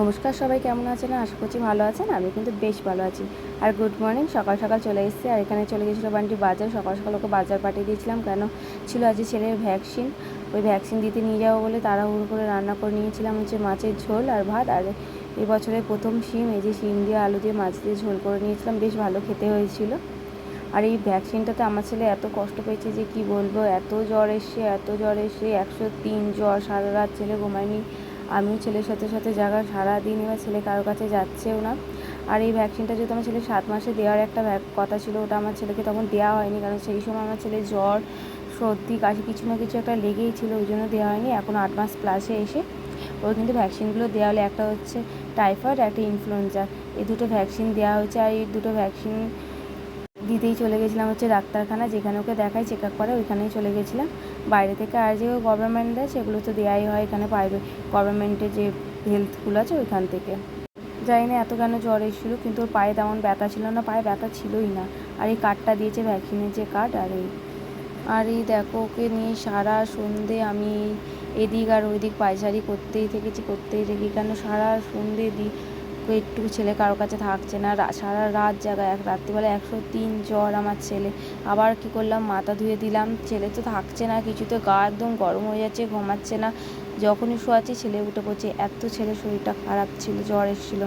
নমস্কার সবাই, কেমন আছেন? আশা করছি ভালো আছেন, আমি কিন্তু বেশ ভালো আছি। আর গুড মর্নিং সকাল সকাল চলে এসেছি। আর এখানে চলে গেছিল বান্টি বাজার। সকাল সকাল ওকে বাজার পাঠিয়ে দিয়েছিলাম, কেন ছিল আজকে ছেলের ভ্যাকসিন ওই ভ্যাকসিন দিতে নিয়ে যাব বলে তাড়াহুড়ো করে রান্না করে নিয়েছিলাম হচ্ছে মাছের ঝোল আর ভাত। আর এই বছরের প্রথম শিম, এই যে শিম দিয়ে আলু দিয়ে মাছ দিয়ে ঝোল করে নিয়েছিলাম, বেশ ভালো খেতে হয়েছিল। আর এই ভ্যাকসিনটাতে আমার ছেলে এত কষ্ট পেয়েছে যে কি বলব, এত জ্বর এসে এত জ্বর এসে একশো তিন জ্বর সারা রাত ছেলে ঘুমায়নি। আমিও ছেলের সাথে সাথে জায়গা সারাদিন এবার ছেলে কারোর কাছে যাচ্ছেও না। আর এই ভ্যাকসিনটা যেহেতু আমার ছেলে সাত মাসে দেওয়ার একটা কথা ছিল, ওটা আমার ছেলেকে তখন দেওয়া হয়নি। কারণ সেই সময় আমার ছেলে জ্বর, সর্দি, কাশি কিছু না কিছু একটা লেগেই ছিল, ওই জন্য দেওয়া হয়নি। এখন আট মাস প্লাসে এসে ওর কিন্তু ভ্যাকসিনগুলো দেওয়া হলে একটা হচ্ছে টাইফয়েড একটা ইনফ্লুয়েঞ্জা এই দুটো ভ্যাকসিন দেওয়া হয়েছে আর এই দুটো ভ্যাকসিন দিতেই চলে গেছিলাম হচ্ছে ডাক্তারখানা, যেখানে ওকে দেখাই চেক আপ করে, ওইখানেই চলে গেছিলাম। বাইরে থেকে আর যে গভর্নমেন্ট দেয়, সেগুলো তো দেওয়াই হয় এখানে প্রাইভেট গভর্নমেন্টের যে হেলথগুলো আছে ওইখান থেকে। জানি না এত কেন জ্বর এসেছিল, কিন্তু ওর পায়ে তেমন ব্যথা ছিল না, পায়ে ব্যথা ছিলই না। আর এই কার্ডটা দিয়েছে ভ্যাকসিনের যে কার্ড আর এই আর এই দেখো, ওকে নিয়ে সারা সন্ধে আমি এদিক আর ওইদিক পায়চারি করতেই থেকেছি, করতেই থেকে কেন সারা সন্ধে দিক একটু ছেলে কারোর কাছে থাকছে না। সারা রাত জায়গায় এক রাত্রিবেলা একশো তিন জ্বর আমার ছেলে। আবার কি করলাম, মাথা ধুয়ে দিলাম। ছেলে তো থাকছে না, কিছুতে গা একদম গরম হয়ে যাচ্ছে, ঘুমাচ্ছে না। যখনই শোয়াচ্ছি ছেলে উঠে পড়ছে এত ছেলে শরীরটা খারাপ ছিল, জ্বর এসেছিল।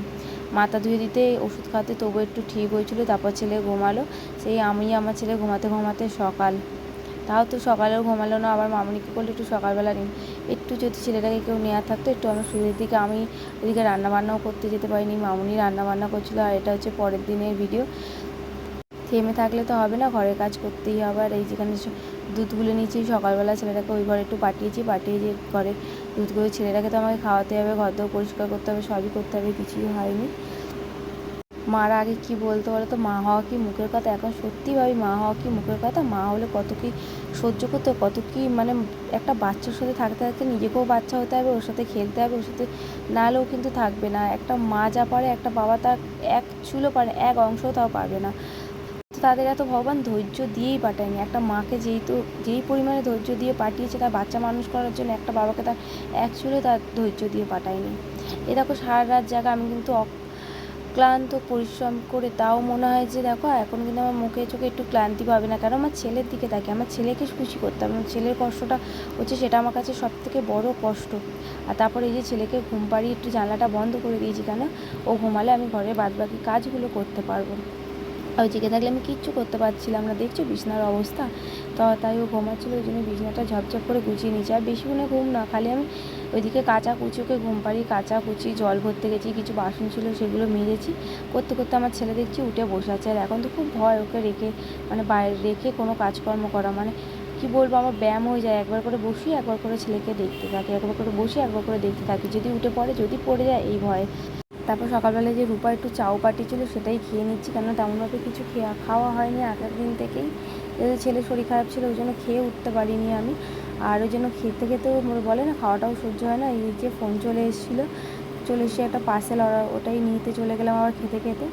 মাথা ধুয়ে দিতে, ওষুধ খাওয়াতে তবু একটু ঠিক হয়েছিল, তারপর ছেলে ঘুমালো। সেই আমি আমার ছেলে ঘুমাতে ঘুমাতে সকাল তাও তো সকালেও ঘুমালো না, আবার মামনিকে বলল একটু সকালবেলা নিন। একটু যদি ছেলেটাকে কেউ নেওয়া থাকতো, একটু আমার শুরুর দিকে, আমি ওদিকে রান্নাবান্নাও করতে যেতে পারিনি, মামনি রান্নাবান্না করছিল, আর এটা হচ্ছে পরের দিনের ভিডিও থেমে থাকলে তো হবে না, ঘরের কাজ করতেই হবে, আর এই যেখানে দুধগুলো নিয়েছি, সকালবেলা ছেলেটাকে ওই ঘরে একটু পাঠিয়েছি, পাঠিয়ে যে ঘরে দুধগুলো ছেলেটাকে তো আমাকে খাওয়াতে হবে ঘর পরিষ্কার করতে হবে, সবই করতে হবে, কিছুই হয়নি। মারা আগে কি বলতো বলো তো? মা হওয়া কি মুখের কথা? এখন সত্যি ভাবি মা হওয়া কি মুখের কথা? মা হলে কত কি সহ্য করতে কত কি মানে একটা বাচ্চার সাথে থাকতে থাকতে নিজেকেও বাচ্চা হতে হবে, ওর সাথে খেলতে হবে, ওর সাথে না হলেও কিন্তু থাকবে না। একটা মা যা পারে, একটা বাবা তার এক চুলো পারে এক অংশও তাও পারবে না। তাদের এত ভগবান ধৈর্য দিয়েই পাঠায়নি। একটা মাকে যেহেতু, যেই পরিমাণে ধৈর্য দিয়ে পাঠিয়েছে তার বাচ্চা মানুষ করার জন্য, একটা বাবাকে তার এক চুলো তার ধৈর্য দিয়ে পাঠায়নি। এ দেখো সারা রাত জায়গা আমি কিন্তু ক্লান্ত পরিশ্রম করে তাও মনে হয় যে, দেখো, এখন কিন্তু আমার মুখে চোখে একটু ক্লান্তি পাবে না। কারণ আমার ছেলের দিকে তাকে, আমার ছেলেকে খুশি করতে হবে। ছেলের কষ্টটা হচ্ছে সেটা আমার কাছে সব থেকে বড় কষ্ট। আর তারপরে এই যে ছেলেকে ঘুম পাড়িয়ে একটু জানলাটা বন্ধ করে দিয়েছি কেন? ও ঘুমালে আমি ঘরে বাদবাকি কাজগুলো করতে পারব আর জেগে থাকলে আমি কিচ্ছু করতে পারছিলাম না। দেখছ বিছনার অবস্থা? তো তাই ও ঘুমাচ্ছিলো, ওই জন্য বিছনাটা ঝপঝপ করে গুছিয়ে নিয়েছি। আর বেশি মনে ঘুম না, খালি আমি ওইদিকে কাঁচা কুচি ওকে ঘুম পাড়িয়ে কাঁচা কুচি জল ভরতে গেছি, কিছু বাসন ছিল সেগুলো মেজেছি। করতে করতে আমার ছেলে দেখছি উঠে বসে আছে। আর এখন তো খুব ভয় ওকে রেখে মানে বাইরে রেখে কোনো কাজকর্ম করা। মানে কি বলব, আমার ব্যায়াম হয়ে যায়। একবার করে বসি, একবার করে ছেলেকে দেখতে থাকি। একবার করে বসি, একবার করে দেখতে থাকি। যদি উঠে পড়ে, যদি পড়ে যায়, এই ভয়ে। তারপর সকালবেলায় যে রূপা একটু চাউ পাঠিয়েছিল সেটাই খেয়ে নিচ্ছি। কেন তেমনভাবে কিছু খেয়া, খাওয়া হয়নি আগের দিন থেকেই। ছেলে শরীর খারাপ ছিল, ওই জন্য খেয়ে উঠতে পারিনি আমি। আর ওই জন্য খেতে খেতেও বলে না, খাওয়াটাও সহ্য হয় না। এই যে ফোন চলে এসেছিল, চলে এসে একটা পার্সেল অর্ডার ওটাই নিতে চলে গেলাম আবার খেতে খেতে।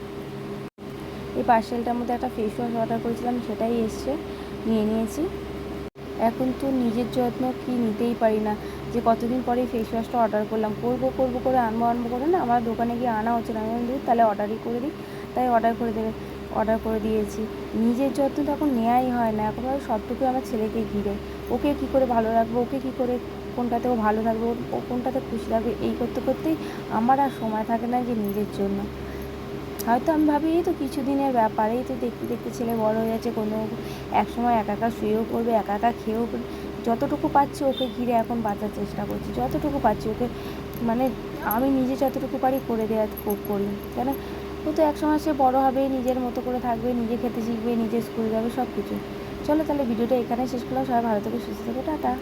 এই পার্সেলটার মধ্যে একটা ফেস ওয়াশ অর্ডার করেছিলাম, সেটাই এসছে, নিয়ে নিয়েছি। এখন তো নিজের যত্ন কি নিতেই পারি না। যে কতদিন পরে ফেস ওয়াশটা অর্ডার করলাম, করব করব করে আনব আনব করে না, আমার দোকানে গিয়ে আনা হচ্ছে না। আমি তাহলে অর্ডারই করে দিই। তাই অর্ডার করে দেবে অর্ডার করে দিয়েছি। নিজের যত্ন তো এখন নেওয়াই হয় না আর সবটুকু আমার ছেলেকে ঘিরে। ওকে কী করে ভালো রাখব, ওকে কী করে কোনটাতে ও ভালো থাকবে ও- কোনটাতে খুশি থাকবে, এই করতে করতেই আমার আর সময় থাকে না যে নিজের জন্য। হয়তো আমি ভাবি, এই তো কিছুদিনের ব্যাপার, এই তো দেখতে দেখতে ছেলে বড় হয়ে যাচ্ছে, কোনো এক সময় একা একা শুয়েও পড়বে, একা একা খেয়েও যতটুকু পাচ্ছি ওকে ঘিরে এখন বাঁচার চেষ্টা করছি। যতটুকু পাচ্ছি ওকে মানে আমি নিজে যতটুকু পারি করে দেওয়ার করি, কেন? ও তো একসময় সে বড়ো হবে, নিজের মতো করে থাকবে, নিজে খেতে শিখবে, নিজে স্কুলে যাবে সব কিছু চলো তাহলে ভিডিওটা এখানে শেষ করলাম। সবাই ভালো থেকে, সুস্থ থাকো, টাটা।